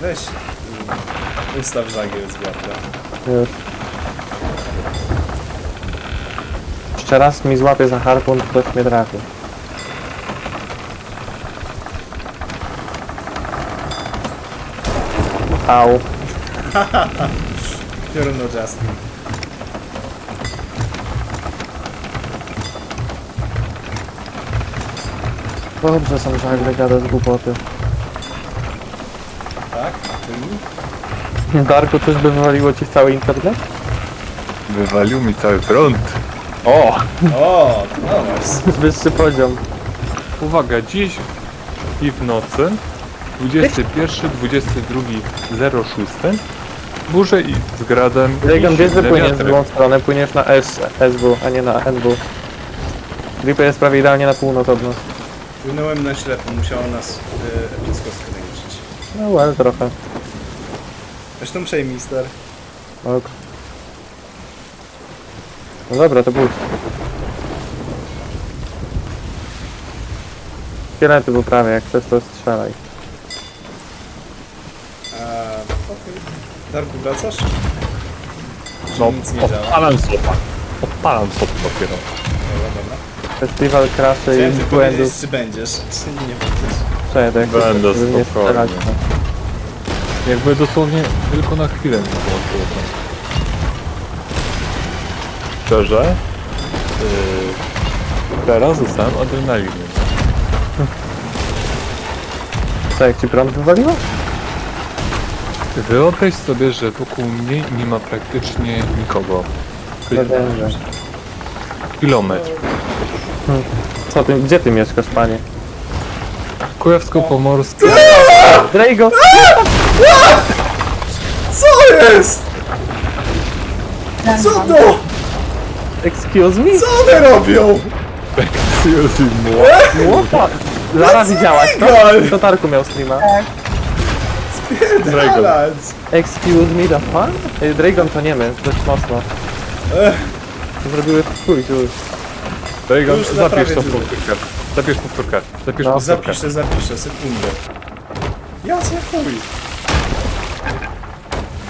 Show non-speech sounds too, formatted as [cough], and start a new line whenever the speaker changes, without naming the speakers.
Weź. y, Ustaw żagiel z wiatra.
Już. Jeszcze raz mi złapie za harpun, ktoś mnie trafi. Au. [laughs]
Piorun Justin.
Dobrze są żagle, gadasz głupoty. Darku, coś by wywaliło ci w cały internet?
Wywalił mi cały prąd. O!
O, no właśnie. [laughs]
Wyższy poziom.
Uwaga, dziś i w nocy 21, 22, 06 burze i z gradem
Reagan,
i
wiesz, że
silne
płyniesz w
wiatry.
drugą stronę, płyniesz na S, SW, a nie na NW. Reaper jest prawie idealnie na północ od nas.
Płynąłem na ślepo, musiało nas y, epicko skręcić.
No well, trochę.
Zresztą przejmij, star.
Ok. No dobra, to boost. Szkielety poprawię, jak chcesz to strzelaj.
A, okej. Darku, wracasz? Czy
No,
nic nie działa?
odpalam sopa. Odpalam sopa dopiero.
Dobra, dobra.
Festiwal crashy
Chciałem
i
tylko
błędów.
powiedzieć, czy będziesz, czy nie będziesz.
Przedek,
Będę
żeby nie
spokojnie.
strzelać.
Jakby dosłownie tylko na chwilę mi włączyło to. Szczerze, yy, teraz dostałem adrenaliny.
Co, jak ci prąd wywaliło?
Wyobraź sobie, że wokół mnie nie ma praktycznie nikogo.
Zadężę.
Kilometr.
Co ty, gdzie ty mieszkasz, panie?
Kujawsko-Pomorskie.
Co jest? Co to?
Excuse me?
Co one robią?
Seriously, mło.
Łopa! Lara widziałaś to?
legal.
To Tarku miał streama.
Spierdalać.
Excuse me, the fun? Ej, Dragon to nie my, dość mocno.
Ech.
Zrobiły chuj już.
Reagan,
Już
zapisz
naprawię
tą
dziurę.
powtórkę. Zapisz powtórkę. Zapisz
No.
powtórkę.
Zapiszę, zapiszę, sekundę. Ja za chuj.